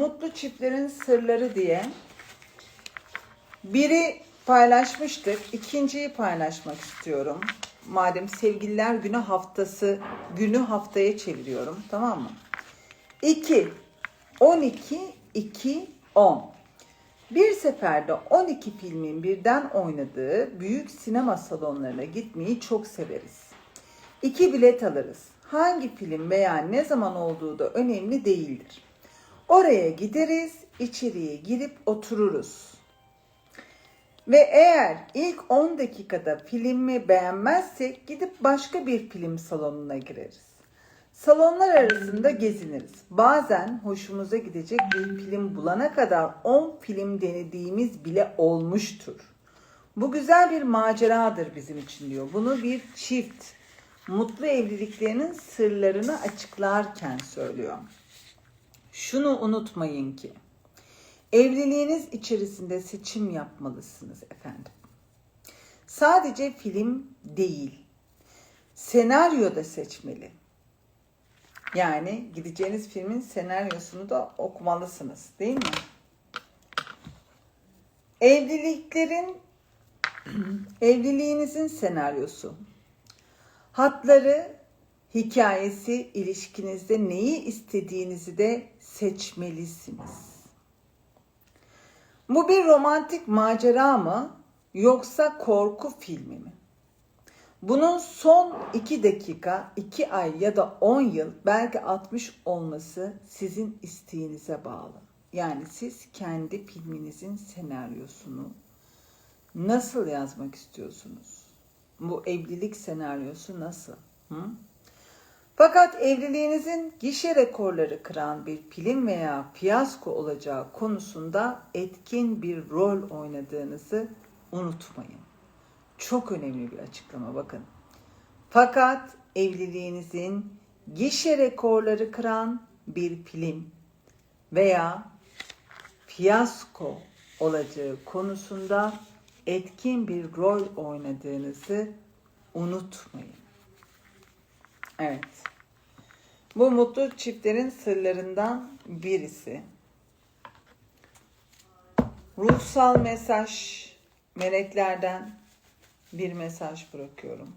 Mutlu çiftlerin sırları diye biri paylaşmıştık. ikinciyi paylaşmak istiyorum. Madem sevgililer günü haftası günü haftaya çeviriyorum. Tamam mı? 2 12 2 10 bir seferde 12 filmin birden oynadığı büyük sinema salonlarına gitmeyi çok severiz. İki bilet alırız. Hangi film veya ne zaman olduğu da önemli değildir. Oraya gideriz, içeriye girip otururuz. Ve eğer ilk 10 dakikada filmi beğenmezsek gidip başka bir film salonuna gireriz. Salonlar arasında geziniriz. Bazen hoşumuza gidecek bir film bulana kadar 10 film denediğimiz bile olmuştur. Bu güzel bir maceradır bizim için diyor. Bunu bir çift mutlu evliliklerinin sırlarını açıklarken söylüyor. Şunu unutmayın ki evliliğiniz içerisinde seçim yapmalısınız efendim. Sadece film değil, senaryo da seçmeli. Yani gideceğiniz filmin senaryosunu da okumalısınız, değil mi? Evliliklerin evliliğinizin senaryosu. Hatları, hikayesi, ilişkinizde neyi istediğinizi de seçmelisiniz. Bu bir romantik macera mı yoksa korku filmi mi? Bunun son 2 dakika, 2 ay ya da 10 yıl belki 60 olması sizin isteğinize bağlı. Yani siz kendi filminizin senaryosunu nasıl yazmak istiyorsunuz? Bu evlilik senaryosu nasıl? Hı? Fakat evliliğinizin gişe rekorları kıran bir film veya fiyasko olacağı konusunda etkin bir rol oynadığınızı unutmayın. Çok önemli bir açıklama bakın. Fakat evliliğinizin gişe rekorları kıran bir film veya fiyasko olacağı konusunda etkin bir rol oynadığınızı unutmayın. Evet. Bu mutlu çiftlerin sırlarından birisi. Ruhsal mesaj meleklerden bir mesaj bırakıyorum.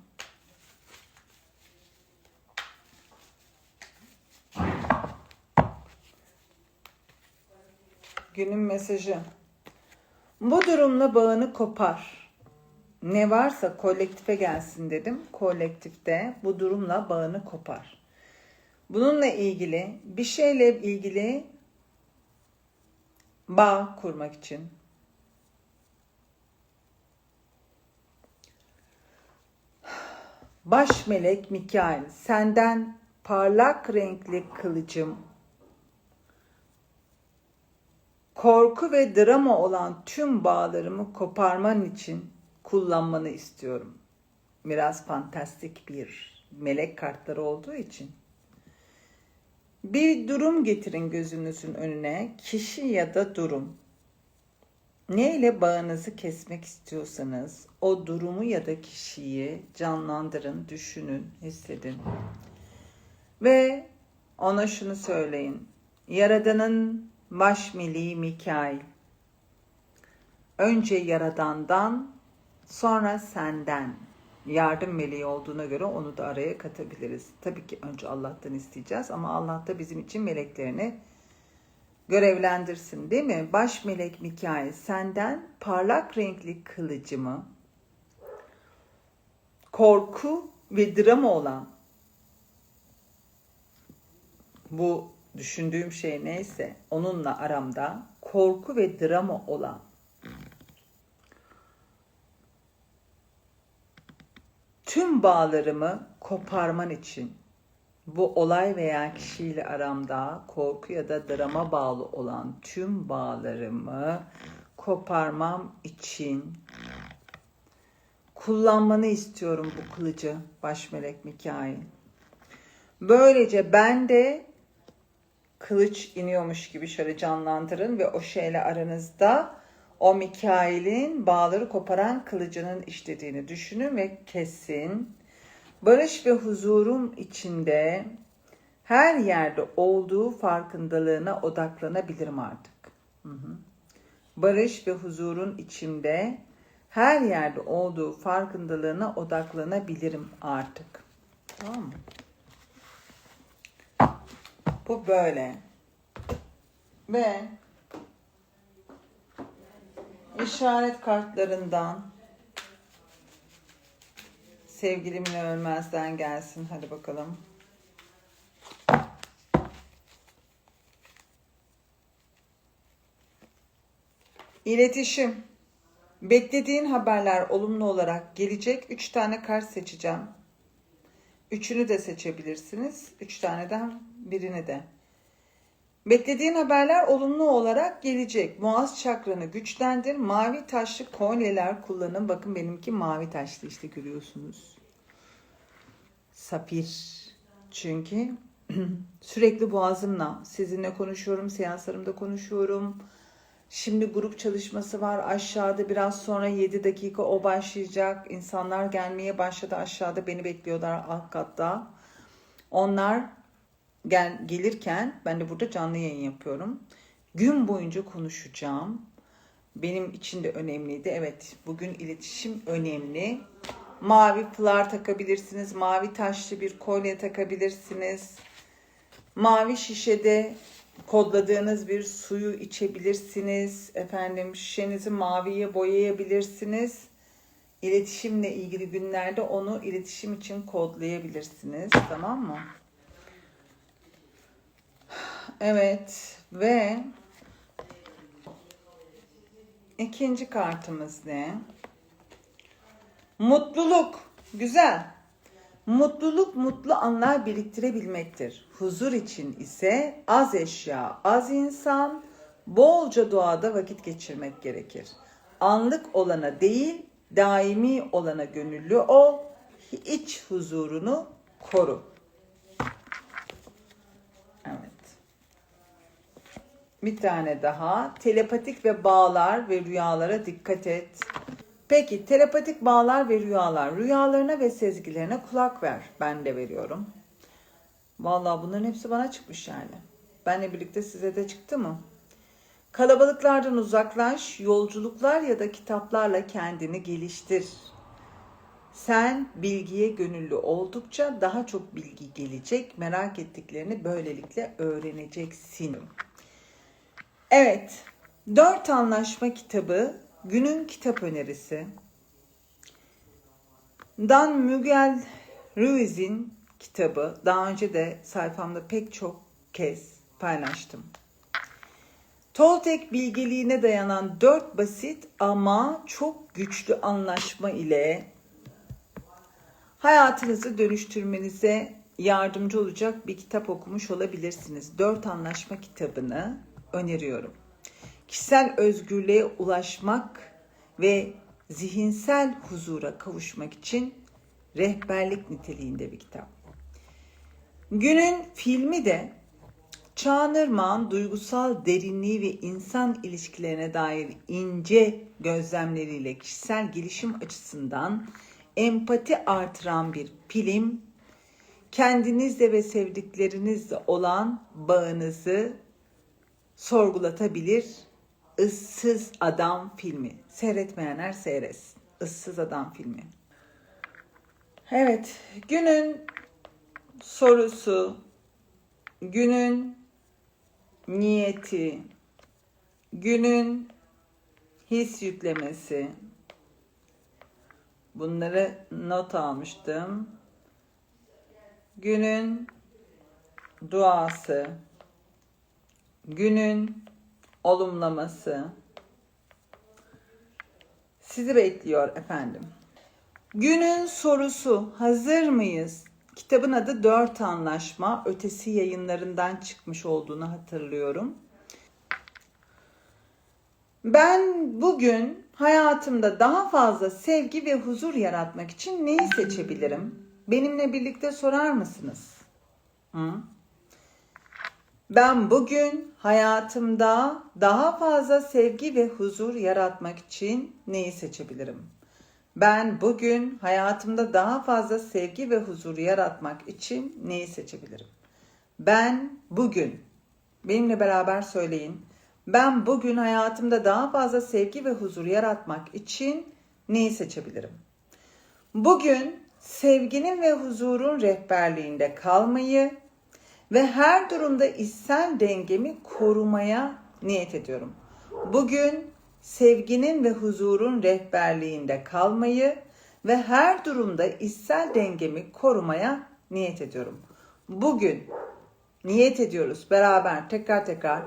Günün mesajı. Bu durumla bağını kopar. Ne varsa kolektife gelsin dedim. Kolektifte bu durumla bağını kopar. Bununla ilgili bir şeyle ilgili bağ kurmak için Baş melek Mikail, senden parlak renkli kılıcım, korku ve drama olan tüm bağlarımı koparman için kullanmanı istiyorum. Biraz fantastik bir melek kartları olduğu için. Bir durum getirin gözünüzün önüne, kişi ya da durum. Ne ile bağınızı kesmek istiyorsanız o durumu ya da kişiyi canlandırın, düşünün, hissedin. Ve ona şunu söyleyin. Yaradan'ın baş meleği Mikail. Önce Yaradan'dan, sonra senden yardım meleği olduğuna göre onu da araya katabiliriz. Tabii ki önce Allah'tan isteyeceğiz ama Allah da bizim için meleklerini görevlendirsin değil mi? Baş melek Mikail senden parlak renkli kılıcımı korku ve drama olan bu düşündüğüm şey neyse onunla aramda korku ve drama olan bağlarımı koparman için bu olay veya kişiyle aramda korku ya da drama bağlı olan tüm bağlarımı koparmam için kullanmanı istiyorum bu kılıcı baş melek Mikail. Böylece ben de kılıç iniyormuş gibi şöyle canlandırın ve o şeyle aranızda o Mikail'in bağları koparan kılıcının işlediğini düşünün ve kesin barış ve huzurum içinde her yerde olduğu farkındalığına odaklanabilirim artık. Barış ve huzurun içimde her yerde olduğu farkındalığına odaklanabilirim artık. Tamam mı? Bu böyle. Ve işaret kartlarından sevgilimin ölmezden gelsin. Hadi bakalım. İletişim. Beklediğin haberler olumlu olarak gelecek. Üç tane kart seçeceğim. Üçünü de seçebilirsiniz. Üç taneden birini de. Beklediğin haberler olumlu olarak gelecek. Boğaz çakranı güçlendir. Mavi taşlı kolyeler kullanın. Bakın benimki mavi taşlı işte görüyorsunuz. Sapir. Çünkü sürekli boğazımla sizinle konuşuyorum, seanslarımda konuşuyorum. Şimdi grup çalışması var aşağıda biraz sonra 7 dakika o başlayacak. İnsanlar gelmeye başladı aşağıda beni bekliyorlar alt katta. Onlar gel, gelirken ben de burada canlı yayın yapıyorum. Gün boyunca konuşacağım. Benim için de önemliydi. Evet bugün iletişim önemli. Mavi pılar takabilirsiniz. Mavi taşlı bir kolye takabilirsiniz. Mavi şişede kodladığınız bir suyu içebilirsiniz. Efendim şişenizi maviye boyayabilirsiniz. İletişimle ilgili günlerde onu iletişim için kodlayabilirsiniz. Tamam mı? Evet ve ikinci kartımız ne? Mutluluk. Güzel. Mutluluk mutlu anlar biriktirebilmektir. Huzur için ise az eşya, az insan, bolca doğada vakit geçirmek gerekir. Anlık olana değil, daimi olana gönüllü ol, iç huzurunu koru. Evet. Bir tane daha. Telepatik ve bağlar ve rüyalara dikkat et. Peki telepatik bağlar ve rüyalar. Rüyalarına ve sezgilerine kulak ver. Ben de veriyorum. Vallahi bunların hepsi bana çıkmış yani. Benle birlikte size de çıktı mı? Kalabalıklardan uzaklaş, yolculuklar ya da kitaplarla kendini geliştir. Sen bilgiye gönüllü oldukça daha çok bilgi gelecek. Merak ettiklerini böylelikle öğreneceksin. Evet, Dört Anlaşma kitabı günün kitap önerisi. Dan Miguel Ruiz'in kitabı. Daha önce de sayfamda pek çok kez paylaştım. Toltek bilgeliğine dayanan dört basit ama çok güçlü anlaşma ile hayatınızı dönüştürmenize yardımcı olacak bir kitap okumuş olabilirsiniz. Dört anlaşma kitabını öneriyorum. Kişisel özgürlüğe ulaşmak ve zihinsel huzura kavuşmak için rehberlik niteliğinde bir kitap. Günün filmi de Çağınırman duygusal derinliği ve insan ilişkilerine dair ince gözlemleriyle kişisel gelişim açısından empati artıran bir film, kendinizle ve sevdiklerinizle olan bağınızı sorgulatabilir. Issız Adam filmi. Seyretmeyenler seyretsin. Issız Adam filmi. Evet, günün sorusu, günün niyeti, günün his yüklemesi. Bunları not almıştım. Günün duası, günün olumlaması sizi bekliyor efendim. Günün sorusu hazır mıyız? Kitabın adı Dört Anlaşma. Ötesi yayınlarından çıkmış olduğunu hatırlıyorum. Ben bugün hayatımda daha fazla sevgi ve huzur yaratmak için neyi seçebilirim? Benimle birlikte sorar mısınız? Hı? Ben bugün hayatımda daha fazla sevgi ve huzur yaratmak için neyi seçebilirim? Ben bugün hayatımda daha fazla sevgi ve huzur yaratmak için neyi seçebilirim? Ben bugün benimle beraber söyleyin. Ben bugün hayatımda daha fazla sevgi ve huzur yaratmak için neyi seçebilirim? Bugün sevginin ve huzurun rehberliğinde kalmayı ve her durumda içsel dengemi korumaya niyet ediyorum. Bugün sevginin ve huzurun rehberliğinde kalmayı ve her durumda içsel dengemi korumaya niyet ediyorum. Bugün niyet ediyoruz beraber tekrar tekrar.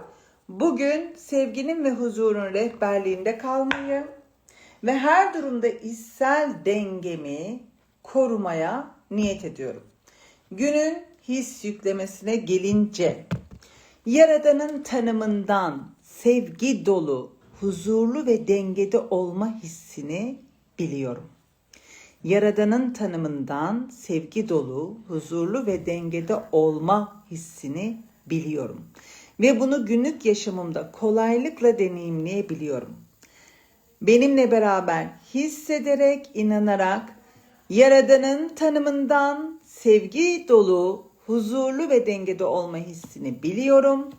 Bugün sevginin ve huzurun rehberliğinde kalmayı ve her durumda içsel dengemi korumaya niyet ediyorum. Günün his yüklemesine gelince Yaradan'ın tanımından sevgi dolu, huzurlu ve dengede olma hissini biliyorum. Yaradan'ın tanımından sevgi dolu, huzurlu ve dengede olma hissini biliyorum. Ve bunu günlük yaşamımda kolaylıkla deneyimleyebiliyorum. Benimle beraber hissederek, inanarak Yaradan'ın tanımından sevgi dolu, huzurlu ve dengede olma hissini biliyorum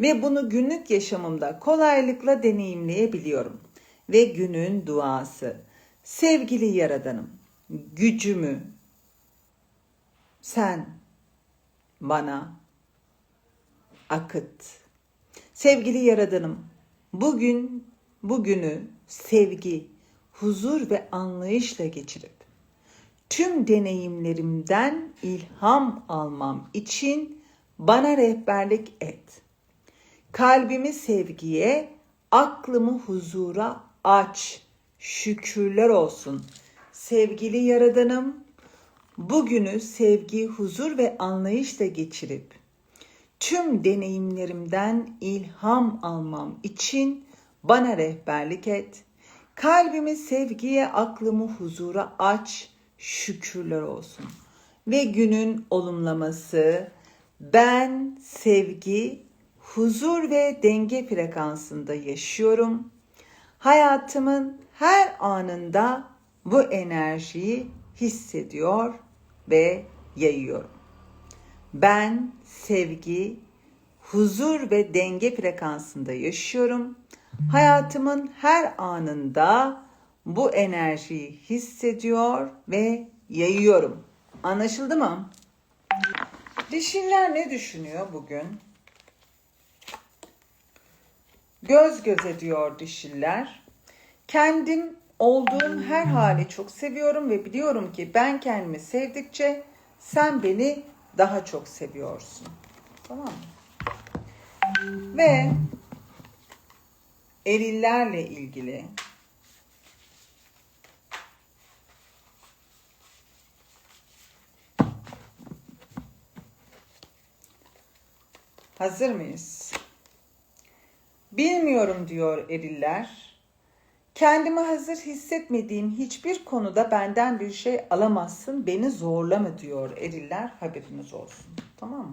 ve bunu günlük yaşamımda kolaylıkla deneyimleyebiliyorum. Ve günün duası. Sevgili Yaradanım, gücümü sen bana akıt. Sevgili Yaradanım, bugün bugünü sevgi, huzur ve anlayışla geçirip tüm deneyimlerimden ilham almam için bana rehberlik et. Kalbimi sevgiye, aklımı huzura aç. Şükürler olsun. Sevgili Yaradanım, bugünü sevgi, huzur ve anlayışla geçirip tüm deneyimlerimden ilham almam için bana rehberlik et. Kalbimi sevgiye, aklımı huzura aç. Şükürler olsun. Ve günün olumlaması ben sevgi, huzur ve denge frekansında yaşıyorum. Hayatımın her anında bu enerjiyi hissediyor ve yayıyorum. Ben sevgi, huzur ve denge frekansında yaşıyorum. Hayatımın her anında bu enerjiyi hissediyor ve yayıyorum. Anlaşıldı mı? Dişiller ne düşünüyor bugün? Göz göze diyor dişiller. Kendim olduğum her hali çok seviyorum ve biliyorum ki ben kendimi sevdikçe sen beni daha çok seviyorsun. Tamam mı? Ve erillerle ilgili Hazır mıyız? Bilmiyorum diyor eriller. Kendimi hazır hissetmediğim hiçbir konuda benden bir şey alamazsın, beni zorlama diyor eriller. Haberiniz olsun. Tamam mı?